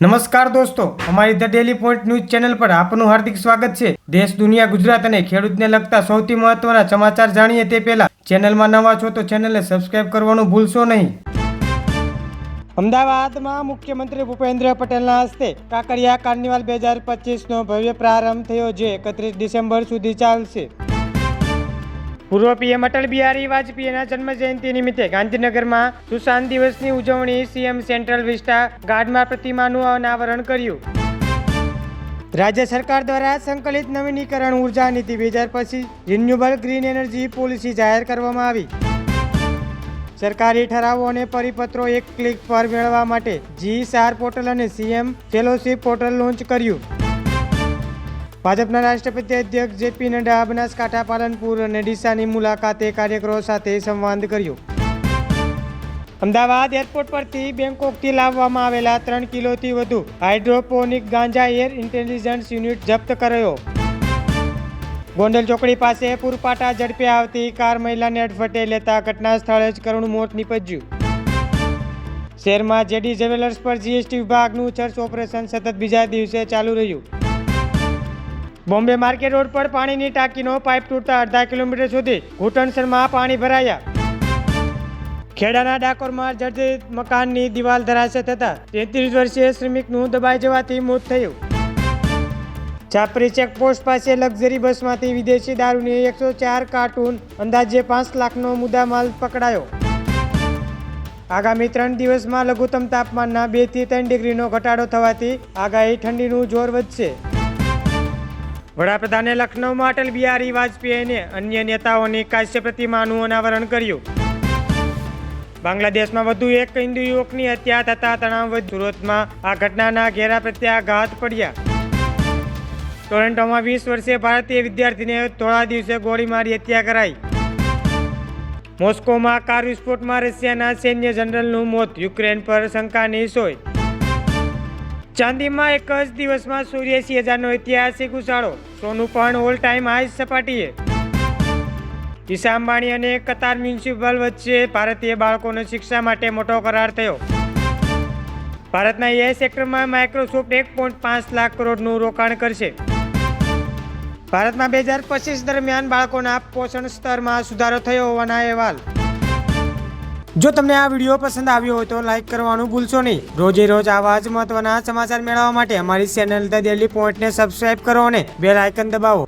નમસ્કાર દોસ્તો, અમારી the daily point news channel પર આપનું હાર્દિક સ્વાગત છે. દેશ, દુનિયા, ગુજરાત અને ખેડૂતને લગતા સૌથી મહત્વના સમાચાર જાણીએ તે પહેલા ચેનલમાં નવા છો તો ચેનલને સબસ્ક્રાઇબ કરવાનું ભૂલશો નહીં. અમદાવાદમાં મુખ્યમંત્રી ભૂપેન્દ્ર પટેલના હસ્તે કાંકરિયા કાર્નિવાલ બે હજાર પચીસનો ભવ્ય પ્રારંભ થયો, જે એકત્રીસ ડિસેમ્બર સુધી ચાલશે. પૂર્વ પીએમ અટલ બિહારી વાજપેયીના જન્મ જયંતિ નિમિત્તે ગાંધીનગરમાં સુશાંત દિવસની ઉજવણી સીએમ સેન્ટ્રલ વિસ્ટા ગાર્ડમાં પ્રતિમાનું અનાવરણ કર્યું. રાજ્ય સરકાર દ્વારા સંકલિત નવીનીકરણ ઊર્જા નીતિ બે હજાર પછી રિન્યુએબલ ગ્રીન એનર્જી પોલિસી જાહેર કરવામાં આવી. સરકારી ઠરાવો અને પરિપત્રો એક ક્લિક પર મેળવવા માટે જી સાર પોર્ટલ અને સીએમ ફેલોશીપ પોર્ટલ લોન્ચ કર્યું. ભાજપના રાષ્ટ્રપતિ અધ્યક્ષ જેપી નડ્ડા બનાસકાંઠા, પાલનપુર અને ડીસાની મુલાકાતે કાર્યકરો સાથે સંવાદ કર્યો. અમદાવાદ એરપોર્ટ પરથી બેંકોકથી લાવવામાં આવેલા ત્રણ કિલોથી વધુ હાઇડ્રોપોનિક ગાંજા એર ઇન્ટેલિજન્સ યુનિટ જપ્ત કર્યો. ગોંડલ ચોકડી પાસે પૂરપાટા ઝડપે આવતી કાર મહિલાને અડફટે લેતા ઘટના સ્થળે જ કરુણ મોત નીપજ્યું. શહેરમાં જેડી જ્વેલર્સ પર જીએસટી વિભાગનું સર્ચ ઓપરેશન સતત બીજા દિવસે ચાલુ રહ્યું. બોમ્બે માર્કેટ રોડ પર પાણીની ટાંકીનો પાઇપ તૂટતા અડધા કિલોમીટર સુધી ઘૂંટણસરમાં પાણી ભરાયા. ખેડાના ડાકોરમાં જર્જરિત મકાનની દિવાલ ધરાશે થતા તેત્રીસ વર્ષીય શ્રમિકનું દબાઈ જવાથી મોત થયું. છાપરી ચેકપોસ્ટ પાસે લક્ઝરી બસમાંથી વિદેશી દારૂની એકસો ચાર કાર્ટૂન, અંદાજે પાંચ લાખનો મુદ્દામાલ પકડાયો. આગામી ત્રણ દિવસમાં લઘુત્તમ તાપમાનના બેથી ત્રણ ડિગ્રીનો ઘટાડો થવાથી આગાહી ઠંડીનું જોર વધશે. વડાપ્રધાને લખનૌમાં અટલ બિહારી વાજપેયીને અન્ય નેતાઓની કાશ્ય પ્રતિમાનું અનાવરણ કર્યું. બાંગ્લાદેશમાં વધુ એક હિન્દુ યુવકની હત્યા થતા તણાવ સુરતમાં આ ઘટનાના ઘેરા પ્રત્યાઘાત પડ્યા. ટોરેન્ટોમાં વીસ વર્ષે ભારતીય વિદ્યાર્થીને થોડા દિવસે ગોળી મારી હત્યા કરાઈ. મોસ્કોમાં કાર વિસ્ફોટમાં રશિયાના સૈન્ય જનરલનું મોત, યુક્રેન પર શંકાની સોય. ચાંદીમાં એક જ દિવસમાં સૂર્યાસી હજારનો ઐતિહાસિક ઉછાળો. સોનું પણ ઓલ ટાઈમ હાઈ સપાટીએ. ઈશા અંબાણી અને કતાર મ્યુનિસિપલ વચ્ચે ભારતીય બાળકોને શિક્ષા માટે મોટો કરાર થયો. ભારતના એ સેક્ટરમાં માઇક્રોસોફ્ટ એક પોઈન્ટ પાંચ લાખ કરોડનું રોકાણ કરશે. ભારતમાં બે હજાર પચીસ દરમિયાન બાળકોના પોષણ સ્તરમાં સુધારો થયો હોવાના અહેવાલ. જો તમને આ વીડિયો પસંદ આવ્યો હોય તો લાઈક કરવાનું ભૂલશો નહીં. રોજે રોજ આવા જ મહત્વના સમાચાર મેળવવા માટે અમારી ચેનલ ધ ડેલી પોઈન્ટને સબસ્ક્રાઇબ કરો અને બેલ આઇકન દબાવો.